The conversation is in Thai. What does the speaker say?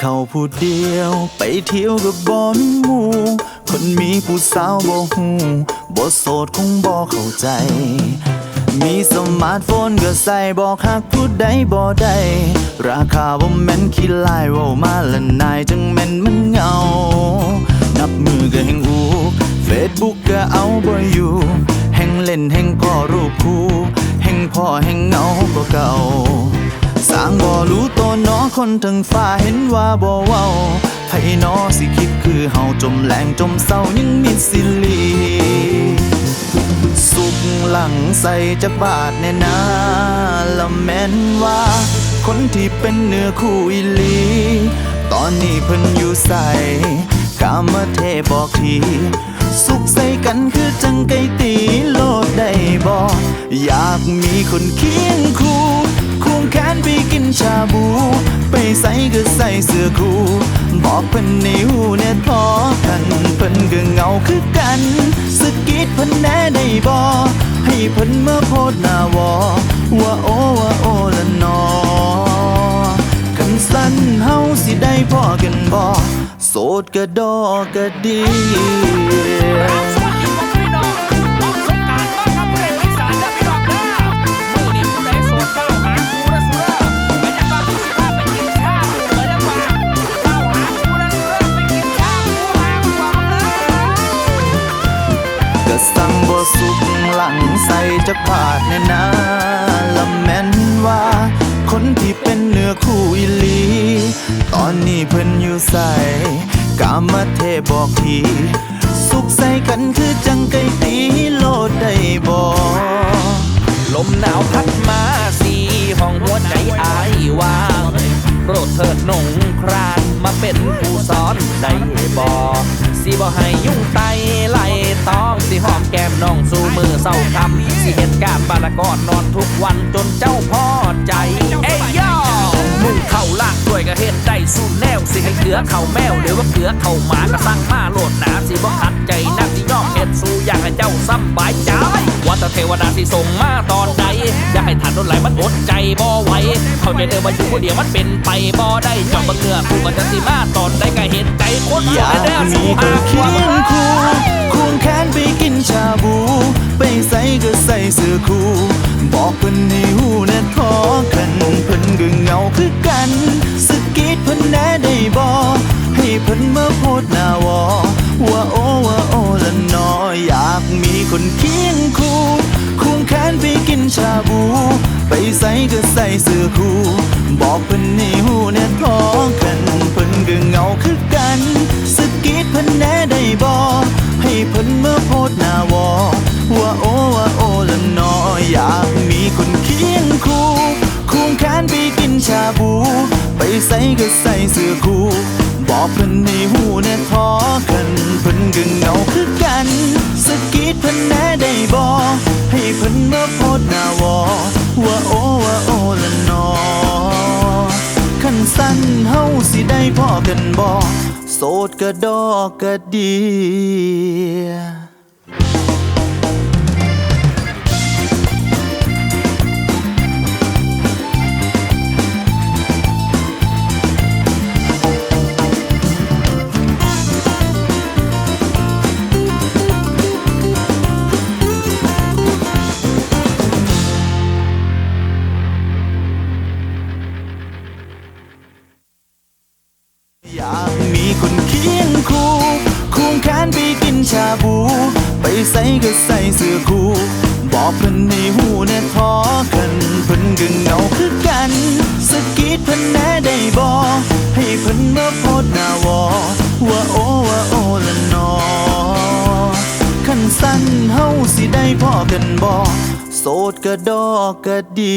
เขาผู้เดียว ไปเที่ยวกับบอมีหมูคนมีผู้สาวบ่หูบ่โสดคงบ่เข้าใจ มีสมาร์ทโฟนก็ใส่บอกหักผู้ใดบ่ได้ราคาบ่แม่นคิดลายว่ามาละนายจังแม่นมันเงา นับมือก็แห่งอูเฟซบุ๊กก็เอาบ่อยู่แห่งเล่นแห่งก็รูปคู่แห่งพ่อแห่งเงาก็เก่าางบ่รู้ตัวน้อคนทั้งฟ้าเห็นว่าบ่เว้าไผน้อสิคิดคือเฮาจมแหลงจมเศร้ายังมีสิลีสุกหลังใส่จักบาทแน่นาละแม่นว่า คนที่เป็นเนื้อคู่อีลี ตอนนี้เพิ่นอยู่ใส่กามาเทบอกที สุขใส่กันคือจังไก่ตีโลดได้บอกอยากมีคนเคียงคู่ บู ไปใส่ก็ใส่เสื้อคู่บอกเพิ่นในหูแน่พอกันเพิ่นก็เงาคือกันสกิดเพิ่นแน่ได้บ่ให้เพิ่นมาโพดหน้าวอว่าโอว่าโอละนอคันสั้นเฮาสิได้พอกันบ่โสดก็ดอก็ดี สั่งบ่สุกหลังใส่จักบาทแน่นาละแม่นว่า คนที่เป็นเนื้อคู่อีลี ตอนนี้เพิ่นอยู่ใส่กามเทบอกทีสุขใส่กันคือจังไก่ตีโลดได้บ่ลมหนาวพัดมาสีห้องหัวใจอายว่างโปรดเถิดนงครานมาเป็นผู้สอนได้บ่สิบ่ให้ยุ่ง ศร้าคำสิเหตุการณ์บาละกอนนอนทุกวันจนเจ้าพอใจ เอ้ยย่อมุ่งเข้าล่างด้วยก็เฮ็ดได้สู้แนวสิให้เกลือเข่าแมวหรือว่าเกลือเข่าหมาก็สั่งมาโลดหนาสิบ่ขัดใจนักสิยอมเฮ็ดสู้อยากให้เจ้าสำบายใจว่าแต่เทวดาสิส่งมาตอนใดอย่าให้ทันโดนไหลมันอดใจบ่ไหวเข้าใจเด้อว่าอยู่ผู้เดียวมันเป็นไปบ่ได้จอมบังเงือคู่กันจะสิมาตอนใดก็เห็นใจคนอยากเด้อมีสู้คหานเคียความงคู่ควงแขนไปกินชาบูไปใส่ ก็ใส่เสื้อคู่บอกเพิ่นให้หูแน่พอกันเพิ่นก็เหงาคือกันสกิดเพิ่นแน่ได้บ่ให้เพิ่นมาโพดหน้าวอว่าโอว่าโอละนออยากมีคนเคียงคู่ควงแขนไปกินชาบู ไปใส่ก็ใส่เสื้อคู่บอกเพิ่นให้หูแน่พอกันเพิ่นก็เหงาคือกันสกิดเพิ่นแน่ได้บ่ให้เพิ่นมาโพดหน้าวอ โสดก็ดอกก็ดี คนเคียงคู่ควงแขนไปกินชาบู ไปใส่ก็ใส่เสื้อคู่ บอกเพิ่นให้หูแน่ทอกันเพิ่นก็เหงาคือกันสะกิดเพิ่นแน่ได้บ่ให้เพิ่นมาโพดหน้าวอ ว่าโอว่าโอละนอขันสั้นเฮาสิได้พอกันบ่โสดก็ดอกก็ดี